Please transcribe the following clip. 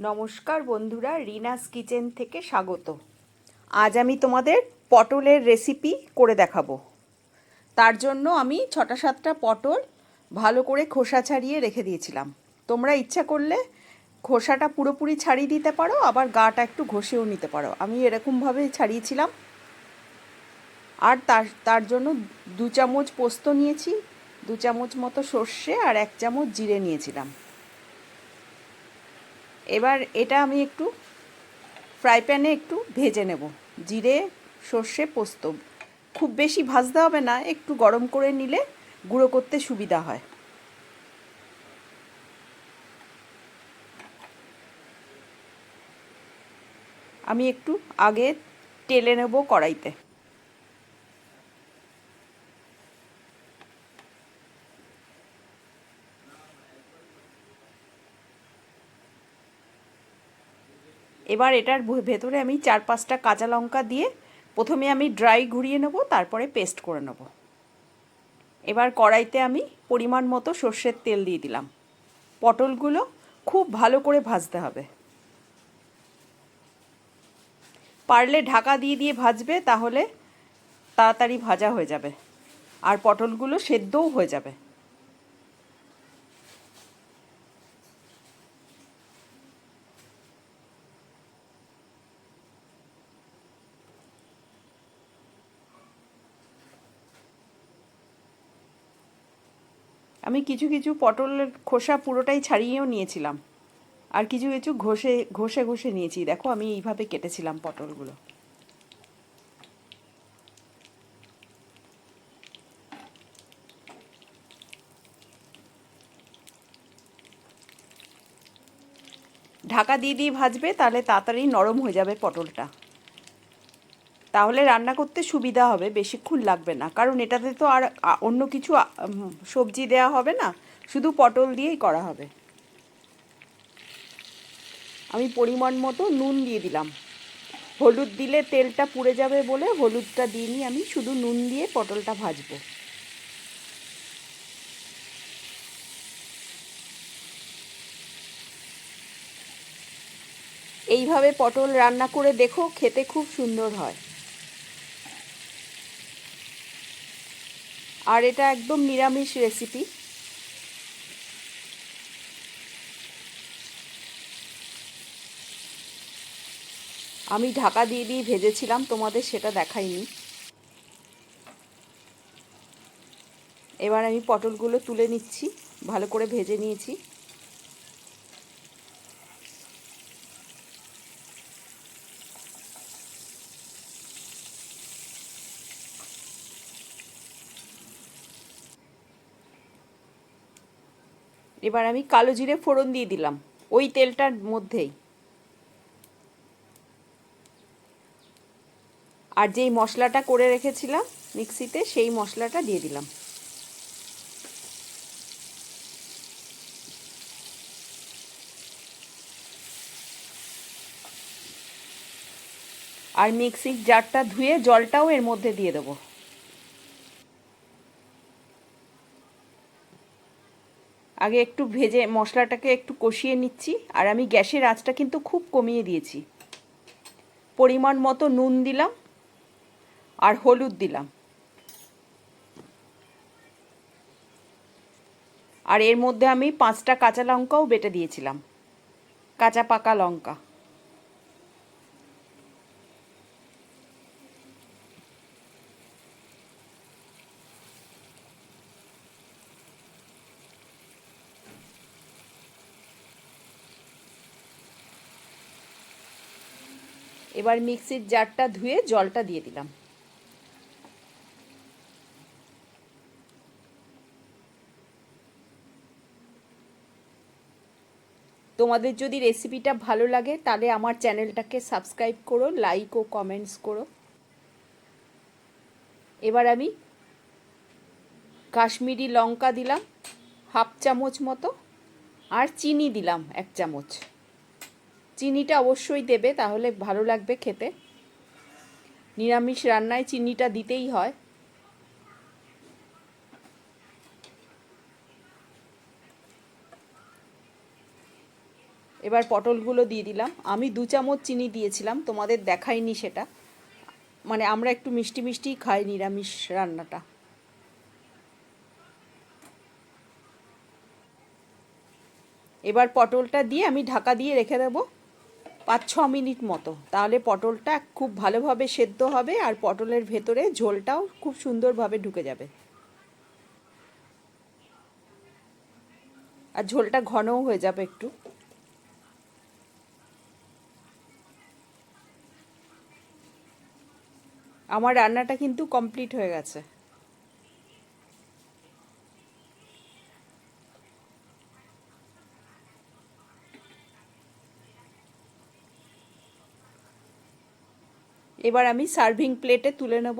নমস্কার বন্ধুরা, রিনাস কিচেন থেকে স্বাগত। আজ আমি তোমাদের পটলের রেসিপি করে দেখাবো। তার জন্য আমি ছটা সাতটা পটল ভালো করে খোসা ছাড়িয়ে রেখে দিয়েছিলাম। তোমরা ইচ্ছা করলে খোসাটা পুরোপুরি ছাড়িয়ে দিতে পারো, আবার গাটা একটু ঘষেও নিতে পারো। আমি এরকমভাবে ছাড়িয়েছিলাম। আর তার তার জন্য দু চামচ পোস্ত নিয়েছি, দু চামচ মতো সর্ষে আর এক চামচ জিরে নিয়েছিলাম। এবার এটা আমি একটু ফ্রাই প্যানে একটু ভেজে নেব। জিরে, সর্ষে, পোস্ত। খুব বেশি ভাজতে হবে না, একটু গরম করে নিলে গুঁড়ো করতে সুবিধা হয়। আমি একটু আগে টেলে নেব কড়াইতে। এবার এটার ভেতরে আমি চার পাঁচটা কাঁচা লঙ্কা দিয়ে প্রথমে আমি ড্রাই ঘুরিয়ে নেব, তারপরে পেস্ট করে নেব। এবার কড়াইতে আমি পরিমাণ মতো সর্ষের তেল দিয়ে দিলাম। পটলগুলো খুব ভালো করে ভাজতে হবে। পারলে ঢাকা দিয়ে দিয়ে ভাজবে, তাহলে তাড়াতাড়ি ভাজা হয়ে যাবে। আর পটলগুলো সেদ্ধও হয়ে যাবে। আমি কিছু কিছু পটলের খোসা পুরোটাই ছাড়িয়েও নিয়েছিলাম। আর কিছু কিছু ঘষে ঘষে ঘষে নিয়েছি। দেখো, আমি এইভাবে কেটেছিলাম পটলগুলো। ঢাকা দিয়ে দিয়ে ভাজবে, তাহলে তাড়াতাড়ি নরম হয়ে যাবে পটলটা। তাহলে রান্না করতে সুবিধা হবে, বেশিক্ষণ লাগবে না। কারণ এটাতে তো আর অন্য কিছু সবজি দেয়া হবে না, শুধু পটল দিয়েই করা হবে। আমি পরিমাণ মতো নুন দিয়ে দিলাম। হলুদ দিলে তেলটা পুড়ে যাবে বলে হলুদটা দিইনি, আমি শুধু নুন দিয়ে পটলটা ভাজবো। এইভাবে পটল রান্না করে দেখো, খেতে খুব সুন্দর হয়। আর এটা একদম নিরামিষ রেসিপি আমি ঢাকা দিয়ে দিয়ে ভেজেছিলাম, তোমাদের সেটা দেখাইনি। এবার আমি পটলগুলো তুলে নিচ্ছি, ভালো করে ভেজে নিয়েছি। এবার আমি কালো জিরে ফোড়ন দিয়ে দিলাম, ওই তেলটার মধ্যেই। আর যেই মশলাটা করে রেখেছিলাম মিক্সিতে, সেই মশলাটা দিয়ে দিলাম। আর মিক্সির জারটা ধুয়ে জলটাও এর মধ্যে দিয়ে দেবো। আগে একটু ভেজে মশলাটাকে একটু কষিয়ে নিচ্ছি, আর আমি গ্যাসের আঁচটা কিন্তু খুব কমিয়ে দিয়েছি। পরিমাণ মতো নুন দিলাম, আর হলুদ দিলাম। আর এর মধ্যে আমি পাঁচটা কাঁচা লঙ্কাও বেটে দিয়েছিলাম, কাঁচা পাকা লঙ্কা। এবার মিক্সির জারটা ধুয়ে জলটা দিয়ে দিলাম। তোমাদের যদি রেসিপিটা ভালো লাগে, তাহলে আমার চ্যানেলটাকে সাবস্ক্রাইব করো, লাইক ও কমেন্টস করো। এবার আমি কাশ্মীরি লঙ্কা দিলাম, হাফ চামচ মতো, আর চিনি দিলাম, এক চামচ। চিনিটা অবশ্যই দেবে, তাহলে ভালো লাগবে খেতে। নিরামিষ রান্নায় চিনিটা দিতেই হয়। এবার পটলগুলো দিয়ে দিলাম। আমি দু চামচ চিনি দিয়েছিলাম, তোমাদের দেখাইনি সেটা। মানে আমরা একটু মিষ্টি মিষ্টি খাই নিরামিষ রান্নাটা। এবার পটলটা দিয়ে আমি ঢাকা দিয়ে রেখে দেবো। পাঁচ ছ মিনিট মতো। তাহলে পটলটা খুব ভালোভাবে সেদ্ধ হবে আর পটলের ভেতরে ঝোলটাও খুব সুন্দরভাবে ঢুকে যাবে। আর ঝোলটা ঘনও হয়ে যাবে একটু। আমার রান্নাটা কিন্তু কমপ্লিট হয়ে গেছে। এবার আমি সার্ভিং প্লেটে তুলে নেব।